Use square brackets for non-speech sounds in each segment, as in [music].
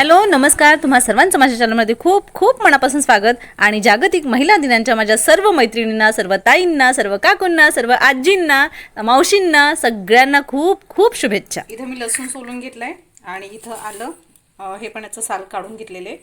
Hello नमस्कार. तुम्हा सर्वांचं माझ्या चॅनलमध्ये खूप खूप मनापासून स्वागत. आणि जागतिक महिला दिनांच्या माझ्या सर्व मैत्रिणींना सर्व ताईंना सर्व काकूंना सर्व आजींना मावशींना सगळ्यांना खूप खूप शुभेच्छा. इथं मी लसूण सोलून घेतलंय आणि इथं आलं हे पण याचं साल काढून घेतलेले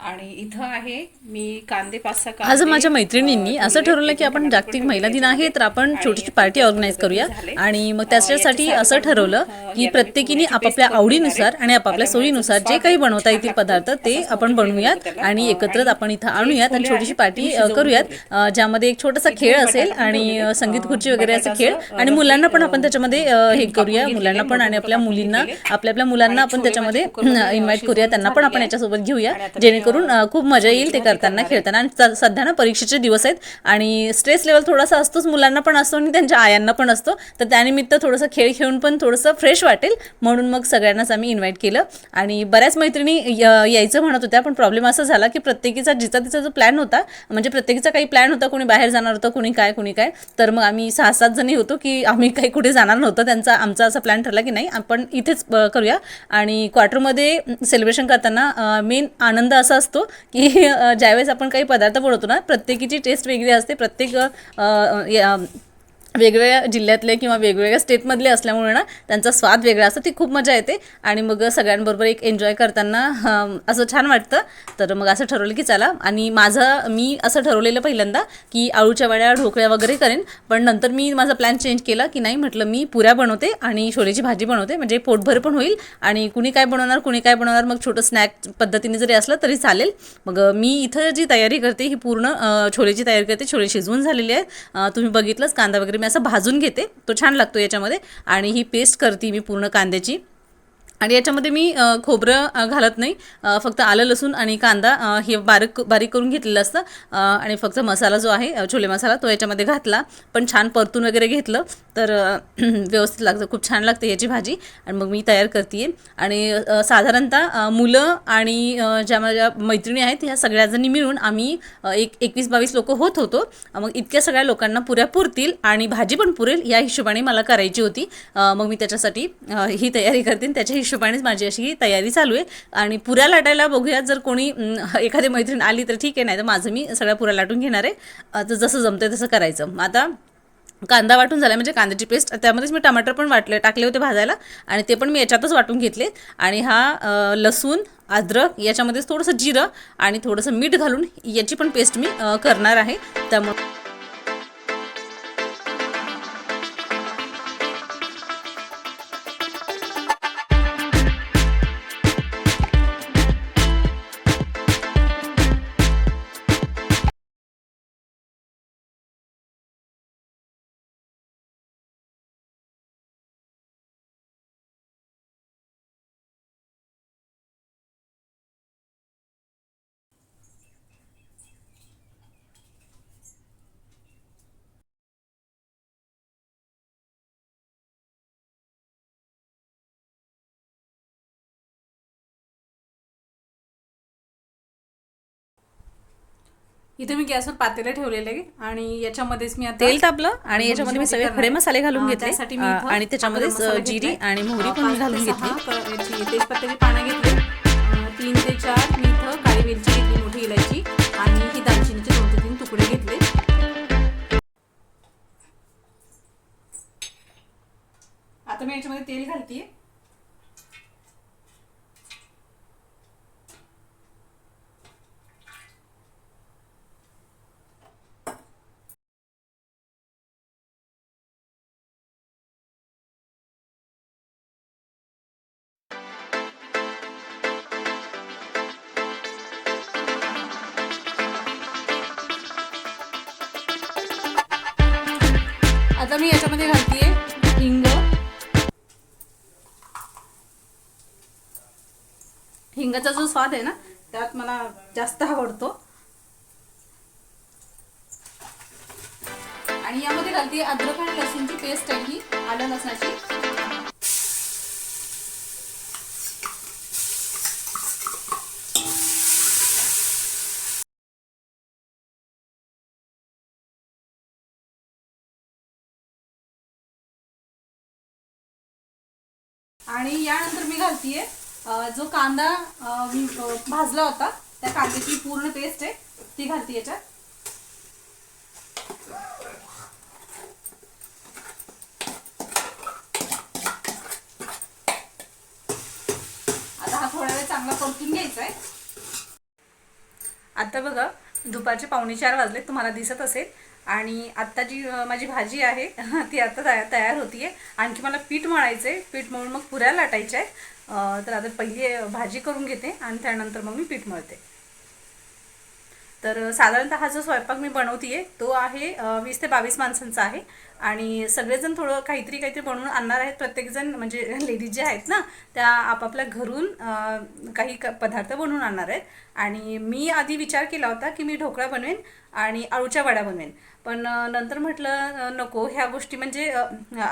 आणि इथं आहे मी कांदे पाच सहा आज माझ्या मैत्रिणींनी असं. ठरवलं की आपण जागतिक महिला दिन आहे तर आपण छोटीशी पार्टी ऑर्गनाईज करूया. आणि मग त्याच्यासाठी याचे असं ठरवलं की प्रत्येकीने आपापल्या आवडीनुसार आणि. आपापल्या सोयीनुसार जे काही बनवता येतील. पदार्थ ते आपण बनवूयात. आणि एकत्रच आपण इथं आणूयात आणि छोटीशी पार्टी करूयात ज्यामध्ये एक छोटासा खेळ असेल आणि संगीत खुर्ची वगैरे असे खेळ आणि मुलांना पण आपण त्याच्यामध्ये हे करूया मुलांना पण आणि आपल्या मुलींना. आपल्या आपल्या मुलांना आपण त्याच्यामध्ये इन्व्हाइट करूया त्यांना पण आपण याच्यासोबत घेऊया जेणेकरून अ, खूप मजा येईल ते करताना. खेळताना. आणि सध्या ना परीक्षेचे दिवस आहेत आणि स्ट्रेस लेवल थोडासा असतोच मुलांना पण असतो आणि त्यांच्या आयांना पण असतो. तर त्यानिमित्त थोडंसं खेळ खेळून पण थोडंसं फ्रेश वाटेल. म्हणून मग सगळ्यांनाच आम्ही इन्व्हाइट केलं. आणि बऱ्याच मैत्रिणी यायचं म्हणत होत्या पण प्रॉब्लेम असा झाला की प्रत्येकीचा जिचा तिचा जो प्लॅन होता म्हणजे प्रत्येकीचा काही प्लॅन होता कोणी बाहेर जाणार होतं कोणी काय कोणी काय तर मग आम्ही सहा सात जणी होतो की आम्ही काही कुठे जाणार नव्हतं. त्यांचा आमचा असा प्लॅन ठरला की नाही आपण इथेच करूया. आणि क्वार्टरमध्ये सेलिब्रेशन करताना मेन आनंद असा असतो की ज्यावेळेस आपण काही पदार्थ बनवतो ना प्रत्येकीची टेस्ट वेगळी असते. प्रत्येक वेगवेगळ्या जिल्ह्यातले किंवा वेगवेगळ्या स्टेटमधले असल्यामुळे ना त्यांचा स्वाद वेगळा असतो. ती खूप मजा येते. आणि मग सगळ्यांबरोबर एक एन्जॉय करताना असं छान वाटतं. तर मग असं ठरवलं की चला आणि माझं मी असं ठरवलेलं पहिल्यांदा की आळूच्या वड्या ढोकळ्या वगैरे करेन. पण नंतर मी माझा प्लॅन चेंज केला की नाही म्हटलं मी पुऱ्या बनवते आणि छोलेची भाजी बनवते. म्हणजे पोटभर पण होईल आणि कुणी काय बनवणार कुणी काय बनवणार मग छोटं स्नॅक पद्धतीने जरी असलं तरी चालेल. मग मी इथं जी तयारी करते ही पूर्ण छोलेची तयारी करते. छोले शिजवून झालेले आहेत. तुम्ही बघितलंच कांदा वगैरे मी असं भाजून घेते. तो छान लागतो याच्यामध्ये. आणि ही पेस्ट करते मी पूर्ण कांद्याची. आणि याच्यामध्ये मी खोबरं घालत नाही. फक्त आलं लसूण आणि कांदा हे बारीक बारीक करून घेतलेलं असतं. आणि फक्त मसाला जो आहे छोले मसाला तो याच्यामध्ये घातला. पण छान परतून वगैरे घेतलं. तर [clears throat] व्यवस्थित लागतं. खूप छान लागते याची भाजी. आणि मग मी तयार करते आणि साधारणतः मुलं आणि ज्या माझ्या मैत्रिणी आहेत ह्या सगळ्याजणी मिळून आम्ही एक एकवीस बावीस लोक होत होतो. मग इतक्या सगळ्या लोकांना पुऱ्या पुरतील आणि भाजी पण पुरेल या हिशोबाने मला करायची होती. मग मी त्याच्यासाठी ही तयारी करते त्याच्या त्याच्या हिशोबानेच माझी अशी ही तयारी चालू आहे. आणि पुऱ्या लाटायला बघूयात जर कोणी एखादी मैत्रीण आली तर ठीक आहे नाही तर माझं मी सगळ्या पुऱ्या लाटून घेणार आहे. तर जसं जमतंय तसं करायचं. आता कांदा वाटून झाला म्हणजे कांद्याची पेस्ट. त्यामध्येच मी टमाटर पण वाटले टाकले होते भाजायला. आणि ते पण मी याच्यातच वाटून घेतले. आणि हा लसूण अद्रक याच्यामध्येच थोडंसं जिरं आणि थोडंसं मीठ घालून याची पण पेस्ट मी करणार आहे. त्यामुळे इथे मी गॅसवर पातेलं ठेवलेलं आहे आणि याच्यामध्येच मी आता तेल तापलं आणि याच्यामध्ये मी सगळे खडे. मसाले घालून घेतले. आणि अं, जिरी. आणि मोहरी पण घालून घेतली. तेजपत्त्याची पानं घेतली. तीन ते चार. मी इथं काळी वेलची घेतली मोठी इलायची. आणि ही दालचिनीचे दोन ते तीन तुकडे घेतले. आता मी याच्यामध्ये तेल घालते मी याच्यामध्ये घालतीये हिंग. हिंगाचा जो स्वाद आहे ना त्यात मला जास्त आवडतो. आणि यामध्ये घालते अद्रक आणि लसूणची पेस्ट आहे ही आलं लसणाची. आणि यानंतर मी घालतीये जो कांदा भाजला होता त्या कांद्याची पूर्ण पेस्ट आहे ती घालते याच्यात. आता हा थोडा वेळ चांगला परतून घ्यायचा आहे आता बघा दुपारचे पावणे चार वाजले तुम्हाला दिसत असेल आणि आत्ता जी माझी भाजी आहे [laughs] ती आता तयार होती होतीये. आणखी मला पीठ मळायचं आहे पीठ मळून मग पुऱ्या लाटायच्या आहे तर आता पहिली भाजी करून घेते आणि त्यानंतर मग मी पीठ मळते. तर साधारणतः हा जो स्वयंपाक मी बनवतीये तो आहे वीस ते बावीस माणसांचा आहे. आणि सगळेजण थोडं काहीतरी काहीतरी बनवून आणणार आहेत. प्रत्येकजण म्हणजे लेडीज ज्या आहेत ना त्या आपापल्या घरून काही क पदार्थ बनवून आणणार आहेत. आणि मी आधी विचार केला होता की मी ढोकळा बनवेन आणि आळूच्या वड्या बनवेन. पण नंतर म्हटलं नको ह्या गोष्टी म्हणजे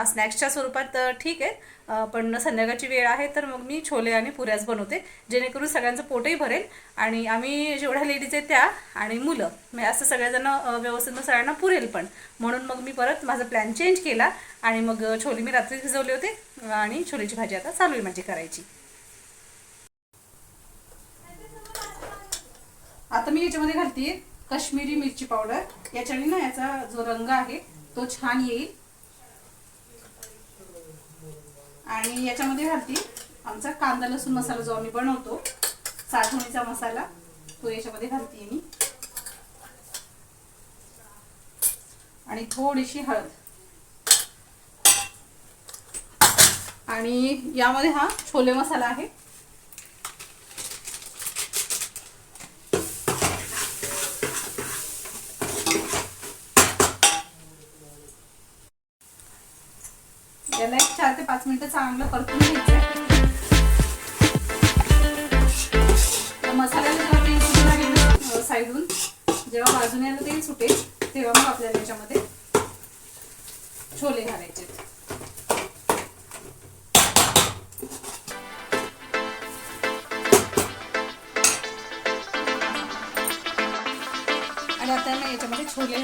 स्नॅक्सच्या स्वरूपात ठीक आहे पण संध्याकाळची वेळ आहे तर मग मी छोले आणि पुऱ्याच बनवते. जेणेकरून सगळ्यांचं पोटही भरेल आणि आम्ही जेवढ्या लेडीज आहेत त्या आणि मुलं म्हणजे असं सगळ्याजण व्यवस्थित मग सगळ्यांना पुरेल पण. म्हणून मग मी परत माझं प्लॅन चेंज केला आणि मग छोले मी रात्री भिजवले होते आणि छोलेची भाजी आता चालू आहे माझी करायची. आता मी याच्यामध्ये घालते काश्मीरी मिरची पावडर. याच्याने ना याचा जो रंग आहे तो छान येईल. आणि याच्यामध्ये घालते आमचा कांदा लसूण मसाला जो आम्ही बनवतो साठवणीचा मसाला तो याच्यामध्ये घालते मी. आणि थोडीशी हळद. आणि यामध्ये हा छोले मसाला आहे. याला एक चार ते पाच मिनिटं चांगलं परतून घ्यायचं मसाल्याला जेव्हा तेल सुटून आहे साईडून जेव्हा बाजूने याला तेल सुटेल तेव्हा मग आपल्याला याच्यामध्ये छोले घालायचे आता छोले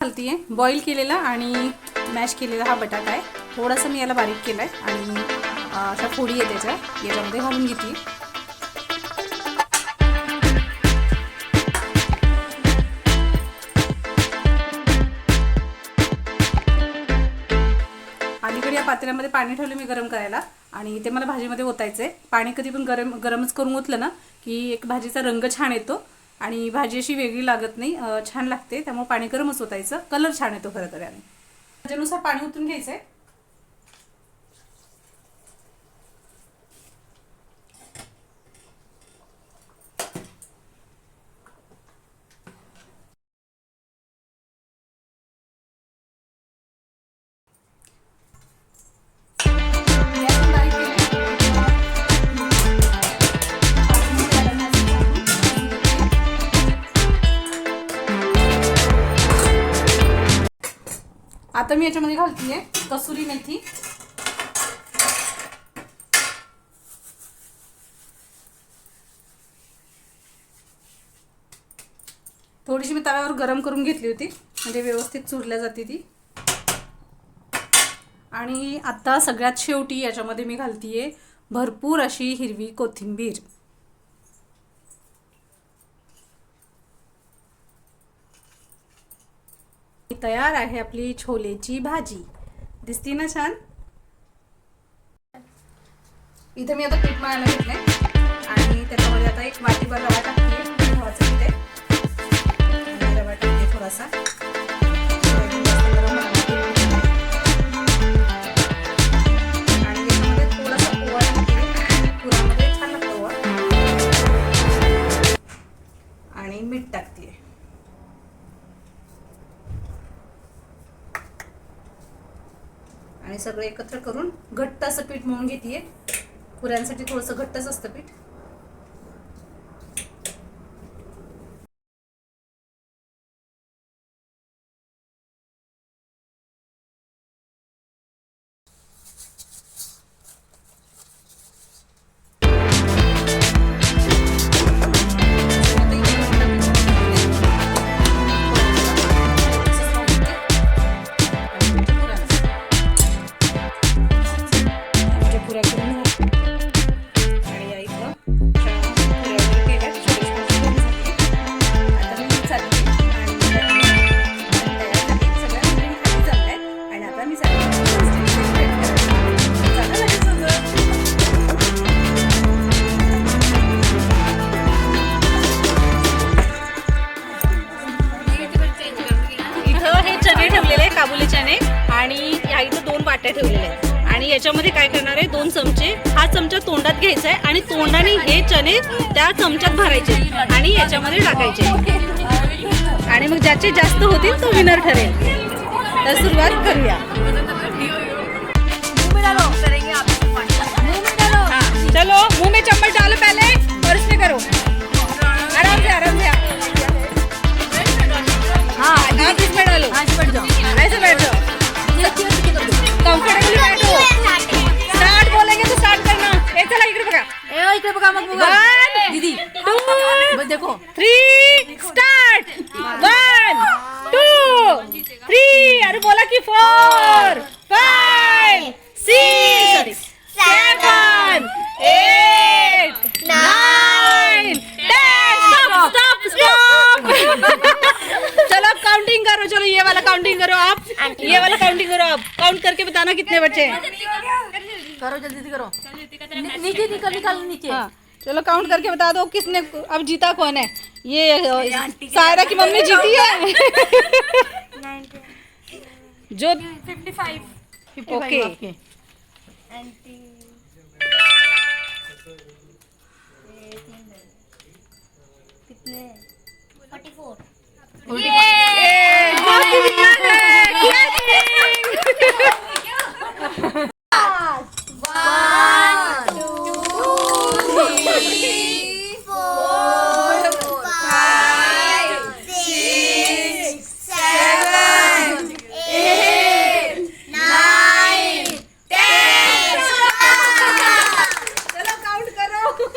घालतीये बॉईल केलेला आणि मॅश केलेला हा बटाटा आहे. थोडासा मी याला बारीक केला आहे आणि अशा फोडी आहे त्याच्या. याच्यामध्ये घालून घेतली पातेल्यामध्ये पाणी ठेवलं मी गरम करायला. आणि ते मला भाजीमध्ये ओतायचं आहे पाणी कधी पण गरम गरमच करून ओतलं ना की एक भाजीचा रंग छान येतो. आणि भाजी अशी वेगळी लागत नाही छान लागते. त्यामुळे पाणी गरमच ओतायचं. कलर छान येतो खरं तर याने. त्याच्यानुसार पाणी ओतून घ्यायचं आहे आता मी याच्यामध्ये घालतीये. कसुरी मेथी. थोडीशी मी तव्यावर गरम करून घेतली होती. म्हणजे व्यवस्थित चुरल्या जाते ती. आणि आता सगळ्यात शेवटी याच्यामध्ये मी घालतीये भरपूर अशी हिरवी कोथिंबीर. तयार आहे आपली छोलेची भाजी. दिसती ना छान? इथे मी आता पीठ मळायला घेतले आणि त्याच्यामध्ये आता एक वाटीभर रवा टाकते. गव्हाचं पीठ रवा टाकते थोडासा. आणि मीठ टाकते ओवा टाकते पुरामध्ये छान लागतो ओवा आणि मीठ टाकते आणि सगळं एकत्र करून घट्ट असं पीठ मळून घेते पुऱ्यांसाठी थोडंसं घट्टच असतं पीठ. तोंडाने त्या चमच्यात भरायचे आणि याच्यामध्ये टाकायचे. आणि मग ज्याचे जास्त होतील तो विनर ठरेल. तर सुरुवात करूया. चलो मुंह में चम्मच डालो पहले और इसमें करो. आराम से आराम से. हाँ आप इसमें डालो. ऐसे बैठ. जाओ कंफर्टेबली बैठो. स्टार्ट बोलेंगे तो स्टार्ट करना. एक चला इकडे बघा. इकडे बघा मग बघा दीदी टू देखो। Three start one two three अरे बोला की four five six seven eight nine stop stop stop चलो अब काउंटिंग करो चलो ये वाला काउंटिंग करो आप। ये वाला काउंटिंग करो आप। काउंट करके बताना कितने बचे हैं। करो जल्दी जल्दी करो। नीचे निकल निकाल नीचे। हाँ चलो काउंट करके बता दो किसने अब जीता कौन है? ये सायरा की मम्मी जीती है। [laughs] जो ओके ओके [laughs] [laughs]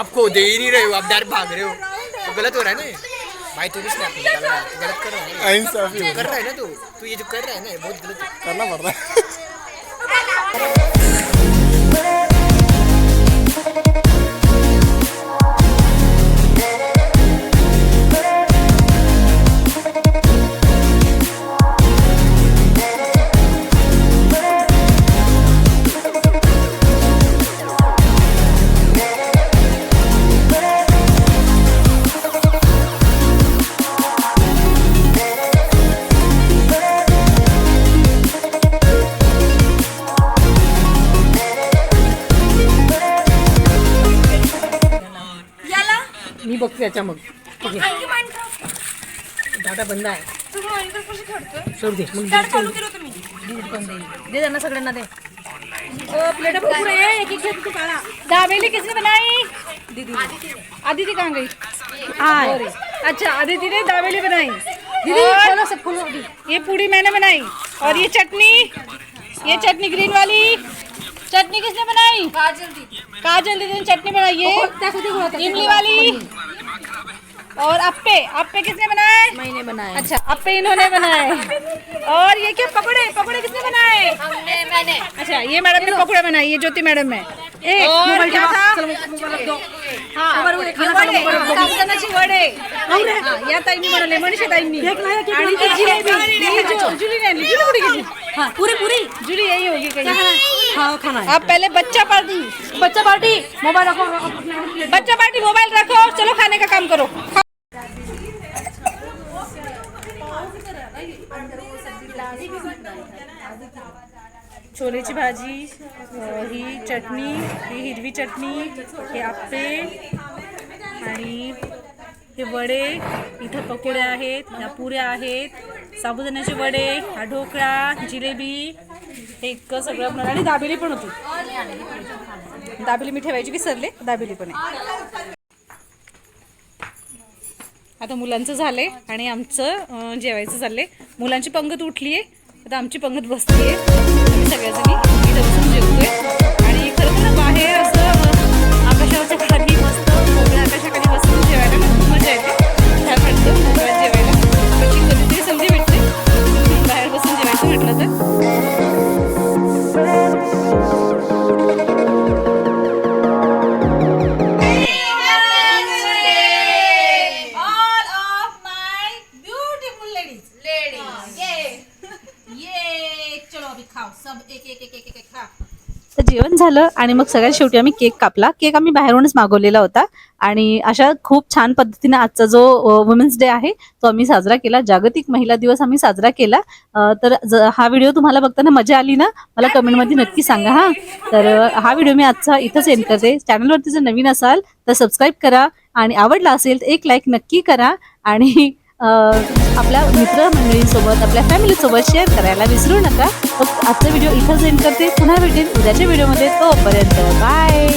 आप खो दे ही नहीं रहे हो आप डर भाग रहे हो। तो गलत हो रहा है ना ये? भाई तू भी स्नैप निकाल रहा है तू गलत कर रहा है। ना इंसाफी कर रहा है। ना तू? तू ये जो कर रहा है ना ये बहुत गलत है करना पड़ रहा है। [laughs] मग. डाटा बंद आहे. सोड दे मग दे त्यांना सगळ्यांना दे. प्लेट एक एक घेत तू काढा. दाबेली किसने बनाई? दीदी आदिति कहाँ गई? हाँ अच्छा आदिति ने दाबेली बनाई. दीदी खोलो सब खोलो ये पूड़ी मैंने बनाई. और ये चटनी ये चटनी ग्रीन वाली. चटनी किसने बनाई? काजल दीदी ने चटनी बनाई है. इमली वाली. और अप्पे अप्पे किसने बनाए मैंने बनाए अच्छा अप्पे इन्होंने बनाए और ये क्या पकौड़े पकौड़े किसने बनाए हमने मैंने अच्छा ये मैडम ने पकौड़े बनाए ये ज्योति मैडम है एक और क्या था हाँ हा, या ताईंनी बनवले मनीषा ताईंनी आणि ती जिलेबी ही जो- जुली जुली कुठे गेली हाँ पूरी पूरी जुली यही होगी कहीं हाँ खाना अब पहले बच्चा पार्टी बच्चा पार्टी मोबाइल रखो बच्चा पार्टी मोबाइल रखो चलो खाने का काम करो। छोलेची भाजी ही चटणी ही हिरवी चटणी हे आप्पे आणि हे वडे इथं पकोडे आहेत ह्या पुऱ्या आहेत साबुदाण्याचे वडे हा ढोकळा जिलेबी हे इतकं सगळं बनवलं. आणि दाबेली पण होती. दाबेली मी ठेवायची विसरले दाबेली पण आहे. आता मुलांचं झालंय आणि आमचं जेवायचं चाललंय. मुलांची पंगत उठली आहे आता आमची पंगत बसली आहे सगळ्याजणी इथं बसून जेवतोय. आणि खरं तर बाहेर असं अं, आकाशावरच्या खाली मस्त मोकळ्या आकाशाखाली बसून जेवायला खूप मजा येते. छान वाटतं मोकळ्यात जेवायला. कधीतरी संधी भेटते. बाहेर बसून जेवायचं म्हटलं तर. say जेवण झालं आणि मग सगळ्यात शेवटी आम्ही केक कापला. केक आम्ही बाहेरूनच मागवलेला होता. आणि अशा खूप छान पद्धतीने आजचा जो वुमेन्स डे आहे तो आम्ही साजरा केला. जागतिक महिला दिवस आम्ही साजरा केला. तर ज- हा व्हिडिओ तुम्हाला बघताना मजा आली ना? मला कमेंटमध्ये नक्की सांगा हा. तर हा व्हिडिओ मी आजचा इथंच एंड करते. चॅनलवरती जर नवीन असाल तर सबस्क्राईब करा. आणि आवडला असेल तर एक लाईक नक्की करा. आणि आपल्या मित्रमंडळींसोबत आपल्या फॅमिलीसोबत शेअर करायला विसरू नका. मग आजचा व्हिडिओ इथंच एंड करते. पुन्हा भेटेन उद्याच्या व्हिडिओमध्ये. तोपर्यंत बाय.